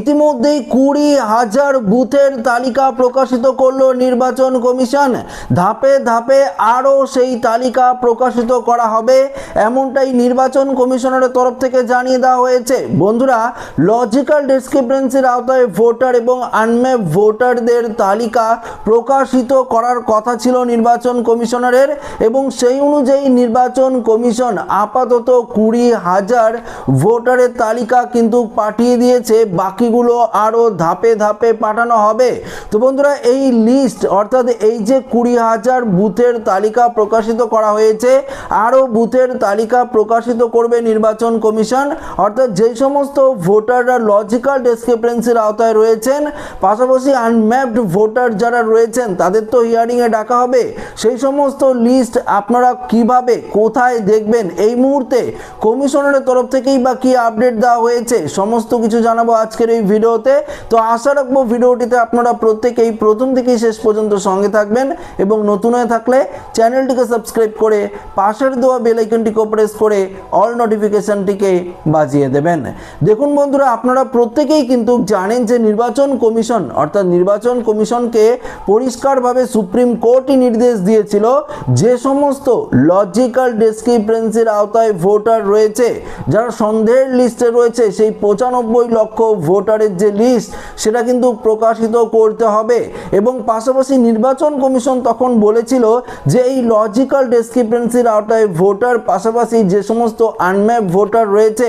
ইতিমধ্যেই কুড়ি হাজার বুথের তালিকা প্রকাশিত করল নির্বাচন কমিশন। ধাপে ধাপে আরও সেই তালিকা প্রকাশিত করা হবে, এমনটাই নির্বাচন কমিশনের তরফ থেকে জানিয়ে দেওয়া হয়েছে। বন্ধুরা, লজিক্যাল ডিসক্রিপেন্সির আওতায় ভোটার এবং আনম্যাপ ভোটারদের তালিকা প্রকাশিত করার কথা ছিল নির্বাচন কমিশনারের এবং সেই অনুযায়ী নির্বাচন কমিশন আপাতত কুড়ি হাজার ভোটারের তালিকা কিন্তু পাঠিয়ে দিয়েছে বাকিগুলো আরও ধাপে ধাপে পাঠানো হবে। তো বন্ধুরা, এই লিস্ট অর্থাৎ এই যে কুড়ি হাজার বুথের তালিকা প্রকাশিত করা হয়েছে আরও বুথের তালিকা প্রকাশিত করবে নির্বাচন কমিশন। অর্থাৎ যেই সমস্ত ভোটাররা লজিক্যাল ডিসক্রিপেন্সির আওতায় রয়েছেন, পাশাপাশি আনম্যাপড ভোটার যারা রয়েছেন, তাদের তো হিয়ারিংয়ে ডাকা হবে। সেই সমস্ত লিস্ট আপনারা কীভাবে, কোথায় দেখবেন? এই মুহূর্তে কমিশনারের তরফ থেকেই বা কি আপডেট দেওয়া হয়েছে? সমস্ত কিছু জানাব আজকের এই ভিডিওতে। তো আশা রাখব ভিডিওটিতে আপনারা প্রত্যেকেই প্রথম থেকেই শেষ পর্যন্ত সঙ্গে থাকবেন এবং নতুন হয়ে থাকলে চ্যানেলটিকে সাবস্ক্রাইব করে পাশের দেওয়া বেল আইকনটিকে প্রেস করে অল নোটিফিকেশনটিকে বাজিয়ে দেবেন। দেখুন বন্ধুরা, আপনারা প্রত্যেকেই কিন্তু জানেন যে নির্বাচন কমিশন, অর্থাৎ নির্বাচন কমিশনকে পরিষ্কারভাবে সুপ্রিম কোর্টই নির্দেশ দিয়েছিল। যে সমস্ত লজিক্যাল ডিসক্রিপেন্সির আওতায় ভোটার রয়েছে, যারা সন্দেহের লিস্টে রয়েছে, সেই পঁচানব্বই লক্ষ ভোটারের যে লিস্ট সেটা কিন্তু প্রকাশিত করতে হবে। এবং পাশাপাশি নির্বাচন কমিশন তখন বলেছিল যে এই লজিক্যাল ডিসক্রিপেন্সির আওতায় ভোটার, পাশাপাশি যে সমস্ত আনম্যাপ ভোটার রয়েছে,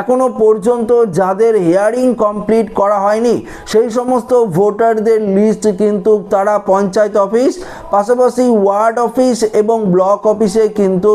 এখনও পর্যন্ত যাদের হিয়ারিং কমপ্লিট করা হয়নি, সেই সমস্ত ভোটারদের লিস্ট কিন্তু তারা পঞ্চায়েত অফিস পাশাপাশি ওয়ার্ড অফিস এবং ব্লক অফিসে কিন্তু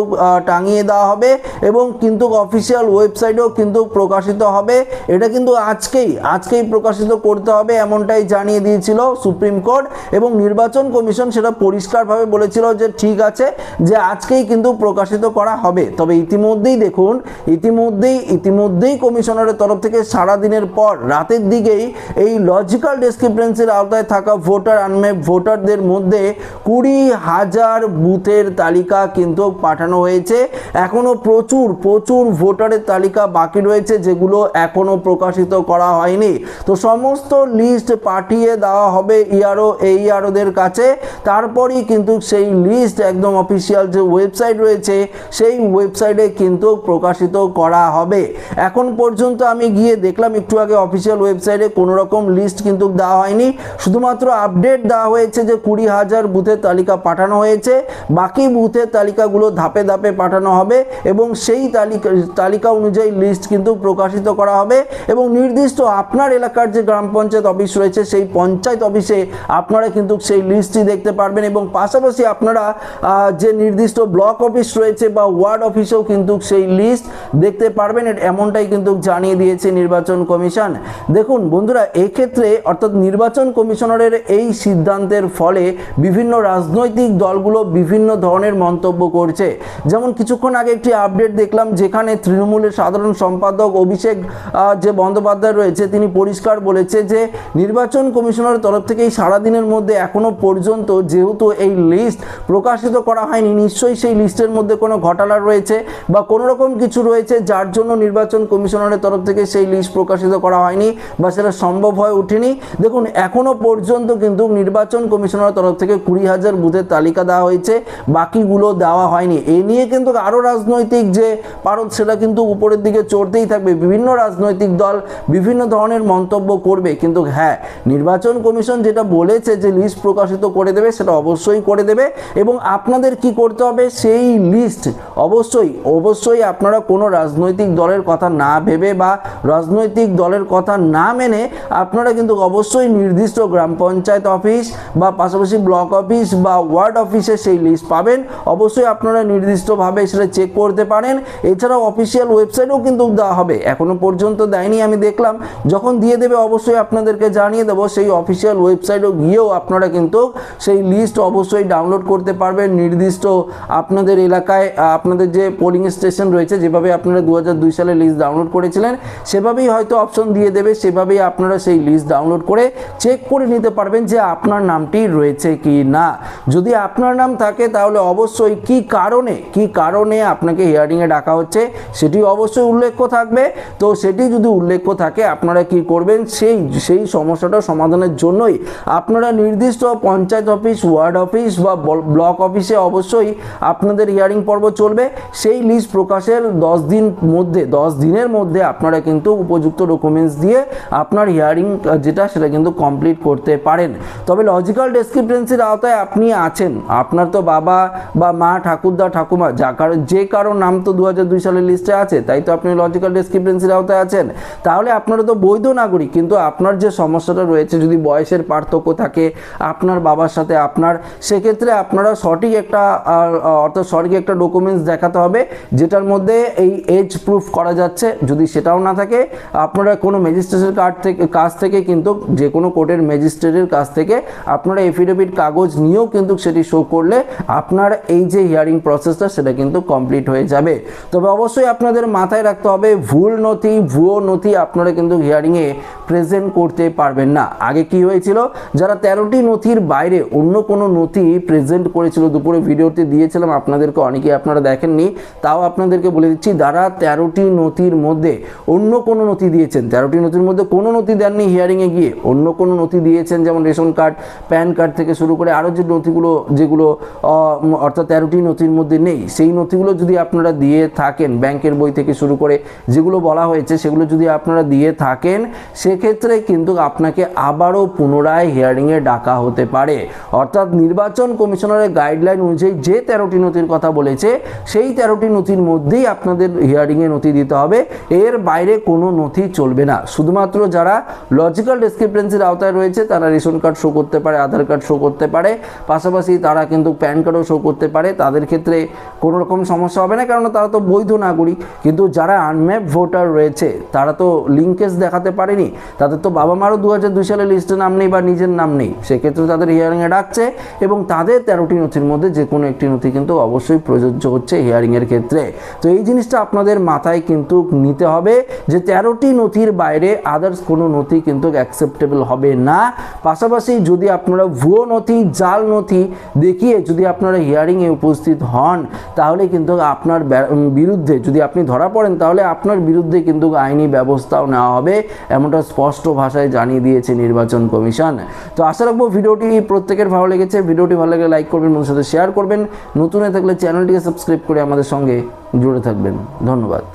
টাঙিয়ে দেওয়া হবে এবং কিন্তু অফিসিয়াল ওয়েবসাইটেও কিন্তু প্রকাশিত হবে। এটা কিন্তু আজকেই আজকেই প্রকাশিত করতে হবে, এমনটাই জানিয়ে দিয়েছিল সুপ্রিম কোর্ট এবং নির্বাচন কমিশন সেটা পরিষ্কারভাবে বলেছিল যে ঠিক আছে, যে আজকেই কিন্তু প্রকাশিত করা হবে। তবে ইতিমধ্যেই দেখুন, ইতিমধ্যেই ইতিমধ্যেই কমিশনারের তরফ থেকে সারা দিনের পর, রাতের দিকেই এই লজিক্যাল ডিসক্রিপেন্সির আওতায় থাকা ভোটার আনমেপ ভোটারদের মধ্যে কুড়ি হাজার বুথের তালিকা কিন্তু পাঠানো হয়েছে। এখনও প্রচুর প্রচুর ভোটারের তালিকা বাকি রয়েছে, যেগুলো এখনও প্রকাশিত করা হয়নি। তো সমস্ত লিস্ট পাঠিয়ে দেওয়া হবে ইআরও এইআরওদের কাছে। তারপরেই কিন্তু সেই লিস্ট একদম অফিসিয়াল যে ওয়েবসাইট রয়েছে, সেই ওয়েবসাইটে কিন্তু প্রকাশিত করা হবে। এখন পর্যন্ত আমি গিয়ে দেখলাম, একটু আগে অফিসিয়াল ওয়েবসাইটে কোনো রকম লিস্ট কিন্তু দেওয়া হয়নি। শুধুমাত্র আপডেট দেওয়া হয়েছে যে কুড়ি হাজার বুথের তালিকা পাঠানো হয়েছে। বাকি বুথের তালিকাগুলো ধাপে ধাপে পাঠানো হবে এবং সেই তালিকা তালিকা অনুযায়ী লিস্ট কিন্তু প্রকাশিত করা হবে এবং নির্দিষ্ট আপনার এলাকার যে গ্রাম পঞ্চায়েত অফিস রয়েছে, সেই পঞ্চায়েত অফিসে আপনারা কিন্তু সেই লিস্টটি দেখতে পারবেন এবং পাশাপাশি আপনারা যে নির্দিষ্ট ব্লক অফিস রয়েছে বা ওয়ার্ড অফিসেও কিন্তু সেই লিস্ট দেখতে পারবেন। এমনটাই কিন্তু জানিয়ে দিয়েছে নির্বাচন কমিশন। দেখুন বন্ধুরা, এক্ষেত্রে অর্থাৎ নির্বাচন কমিশনারের এই সিদ্ধান্তের ফলে বিভিন্ন রাজনৈতিক দলগুলো বিভিন্ন ধরনের মন্তব্য করছে। যেমন কিছুক্ষণ আগে একটি আপডেট দেখলাম, যেখানে তৃণমূলের সাধারণ সম্পাদক অভিষেক যে বন্দ্যোপাধ্যায় রয়েছে তিনি পরিষ্কার বলেছে যে নির্বাচন কমিশনের তরফ থেকে এই সারাদিনের মধ্যে এখনও পর্যন্ত যেহেতু এই লিস্ট প্রকাশিত করা হয়নি, নিশ্চয়ই সেই লিস্টের মধ্যে কোনো ঘটনা রয়েছে বা কোনো রকম কিছু রয়েছে যার জন্য নির্বাচন কমিশনারের তরফ থেকে সেই লিস্ট প্রকাশিত করা হয়নি বা সেটা সম্ভব হয়ে ওঠেনি। দেখুন, এখনও পর্যন্ত কিন্তু নির্বাচন কমিশনারের তরফ থেকে কুড়ি হাজার বুথের তালিকা দেওয়া হয়েছে, বাকিগুলো দেওয়া হয়নি। এ নিয়ে কিন্তু আরও রাজনৈতিক যে পারদ, সেটা কিন্তু উপরের দিকে চড়তেই থাকবে। বিভিন্ন রাজনৈতিক দল, বিভিন্ন ধরনের মন্তব্য করবে। কিন্তু হ্যাঁ নির্বাচন কমিশন যেটা বলেছে যে লিস্ট প্রকাশিত করে দেবে, সেটা অবশ্যই করে দেবে। এবং আপনাদের কি করতে হবে? সেই লিস্ট অবশ্যই অবশ্যই আপনারা কোনো রাজনৈতিক দলের কথা না ভেবে বা রাজনৈতিক দলের কথা না মেনে আপনারা কিন্তু অবশ্যই নির্দিষ্ট গ্রাম পঞ্চায়েত অফিস বা পাশাপাশি ব্লক অফিস বা ওয়ার্ড অফিসে সেই লিস্ট পাবেন। অবশ্যই আপনারা নির্দিষ্টভাবে সেটা চেক করতে পারেন। এছাড়াও অফিসিয়াল ওয়েবসাইটেও কিন্তু দেওয়া হবে। এখনও পর্যন্ত দেয়নি, আমি দেখলাম। যখন দিয়ে দেবে, অবশ্যই আপনাদেরকে জানিয়ে দেবো, সেই অফিসিয়াল ওয়েবসাইটও গিয়েও আপনারা কিন্তু সেই লিস্ট অবশ্যই ডাউনলোড করতে পারবেন। নির্দিষ্ট আপনাদের এলাকায় আপনাদের যে পোলিং স্টেশন রয়েছে, যেভাবে আপনারা দু হাজার দুই সালে লিস্ট ডাউনলোড করেছিলেন, সেভাবেই হয়তো অপশন দিয়ে দেবে, সেভাবেই আপনারা সেই লিস্ট ডাউনলোড করে চেক করে নিতে পারবেন যে আপনার নামটি রয়েছে কি না। যদি আপনার নাম থাকে, তাহলে অবশ্যই কি কারণে কি কারণে আপনাকে হিয়ারিংয়ে ডাকা হচ্ছে সেটি অবশ্যই উল্লেখ্য থাকবে। তো সেটি যদি উল্লেখ্য থাকে, আপনারা আপনারা কি করবেন? সেই সেই সমস্যাটা সমাধানের জন্যই আপনারা নির্দিষ্ট পঞ্চায়েত অফিস, ওয়ার্ড অফিস বা ব্লক অফিসে অবশ্যই আপনাদের হিয়ারিং পর্ব চলবে। সেই লিস্ট প্রকাশের দশ দিন মধ্যে, দশ দিনের মধ্যে আপনারা কিন্তু উপযুক্ত ডকুমেন্টস দিয়ে আপনার হিয়ারিং যেটা সেটা কিন্তু কমপ্লিট করতে পারেন। তবে লজিক্যাল ডেসক্রিপেন্সির আওতায় আপনি আছেন। আপনার তো বাবা বা মা, ঠাকুরদা, ঠাকুমা, যা কারও, যে কারও নাম তো দু সালের লিস্টে আছে, তাই তো আপনি লজিক্যাল ডেসক্রিপেন্সির আওতায় আছেন। তাহলে আপনারা তো বৈধ নাগরিক, কিন্তু আপনার যে সমস্যাটা রয়েছে, যদি বয়সের পার্থক্য থাকে আপনার বাবার সাথে আপনার, সেক্ষেত্রে আপনারা সঠিক একটা অর্থাৎ সঠিক একটা ডকুমেন্টস দেখাতে হবে, যেটার মধ্যে এই এজ প্রুফ করা যাচ্ছে। যদি সেটাও না থাকে, আপনারা কোনো ম্যাজিস্ট্রেটের কার্ড থেকে, কাছ থেকে কিন্তু যে কোনো কোর্টের ম্যাজিস্ট্রেটের কাছ থেকে আপনারা এফিডেভিট কাগজ নিয়েও কিন্তু সেটি শো করলে আপনার এই যে হিয়ারিং প্রসেসটা সেটা কিন্তু কমপ্লিট হয়ে যাবে। তবে অবশ্যই আপনাদের মাথায় রাখতে হবে, ভুল নথি, ভুয়ো নথি আপনারা কিন্তু হিয়ারিংয়ে প্রেজেন্ট করতে পারবেন না। আগে কি হয়েছিল? যারা তেরোটি নথির বাইরে অন্য কোনো নথি প্রেজেন্ট করেছিল, দুপুরে ভিডিওতে দিয়েছিলাম, আপনাদেরকে অনেকেই আপনারা দেখেননি, তাও আপনাদেরকে বলে দিচ্ছি, যারা তেরোটি নথির মধ্যে অন্য কোনো নথি দিয়েছেন, তেরোটি নথির মধ্যে কোনো নথি দেননি হিয়ারিংয়ে গিয়ে, অন্য কোনো নথি দিয়েছেন, যেমন রেশন কার্ড, প্যান কার্ড থেকে শুরু করে আরও যে নথিগুলো, যেগুলো অর্থাৎ তেরোটি নথির মধ্যে নেই, সেই নথিগুলো যদি আপনারা দিয়ে থাকেন, ব্যাংকের বই থেকে শুরু করে যেগুলো বলা হয়েছে, সেগুলো যদি আপনারা দিয়ে থাকেন সেক্ষেত্রে কিন্তু আপনাকে আবারও পুনরায় হিয়ারিংয়ে ডাকা হতে পারে। অর্থাৎ নির্বাচন কমিশনারের গাইডলাইন অনুযায়ী যে তেরোটি নথির কথা বলেছে, সেই তেরোটি নথির মধ্যেই আপনাদের হিয়ারিংয়ে নথি দিতে হবে। এর বাইরে কোনো নথি চলবে না। শুধুমাত্র যারা লজিক্যাল ডিসক্রিপেন্সির আওতায় রয়েছে, তারা রেশন কার্ড শো করতে পারে, আধার কার্ড শো করতে পারে। পাশাপাশি তারা কিন্তু প্যান কার্ডও শো করতে পারে। তাদের ক্ষেত্রে কোনো রকম সমস্যা হবে না কারণ তারা তো বৈধ নাগরিক। কিন্তু যারা আনম্যাপ ভোটার রয়েছে, তারা তো লিঙ্কেজ দেখাতে পারেনি। তাদের তো বাবা মারও দু হাজার দুই সালে লিস্টে নাম নেই বা নিজের নাম নেই। সেক্ষেত্রে তাদের হিয়ারিংয়ে ডাকছে এবং তাদের তেরোটি নথির মধ্যে যে কোনো একটি নথি কিন্তু অবশ্যই প্রযোজ্য হচ্ছে হিয়ারিংয়ের ক্ষেত্রে। তো এই জিনিসটা আপনাদের মাথায় কিন্তু নিতে হবে যে তেরোটি নথির বাইরে আদার্স কোনো নথি কিন্তু অ্যাকসেপ্টেবল হবে না। পাশাপাশি যদি আপনারা ভুয়ো নথি, জাল নথি দেখিয়ে যদি আপনারা হিয়ারিংয়ে উপস্থিত হন, তাহলে কিন্তু আপনার বিরুদ্ধে যদি আপনি ধরা পড়েন, তাহলে আপনার বিরুদ্ধে কিন্তু আইনি ব্যবস্থাও নেওয়া হবে। এমনটা স্পষ্ট ভাষায় জানিয়ে দিয়েছে নির্বাচন কমিশন। তো আশা রাখব ভিডিওটি প্রত্যেকের ভালো লেগেছে। ভিডিওটি ভালো লাগলে লাইক করবেন বন্ধুর সাথে শেয়ার করবেন। নতুন হয়ে থাকলে চ্যানেলটিকে সাবস্ক্রাইব করে আমাদের সঙ্গে জুড়ে থাকবেন। ধন্যবাদ।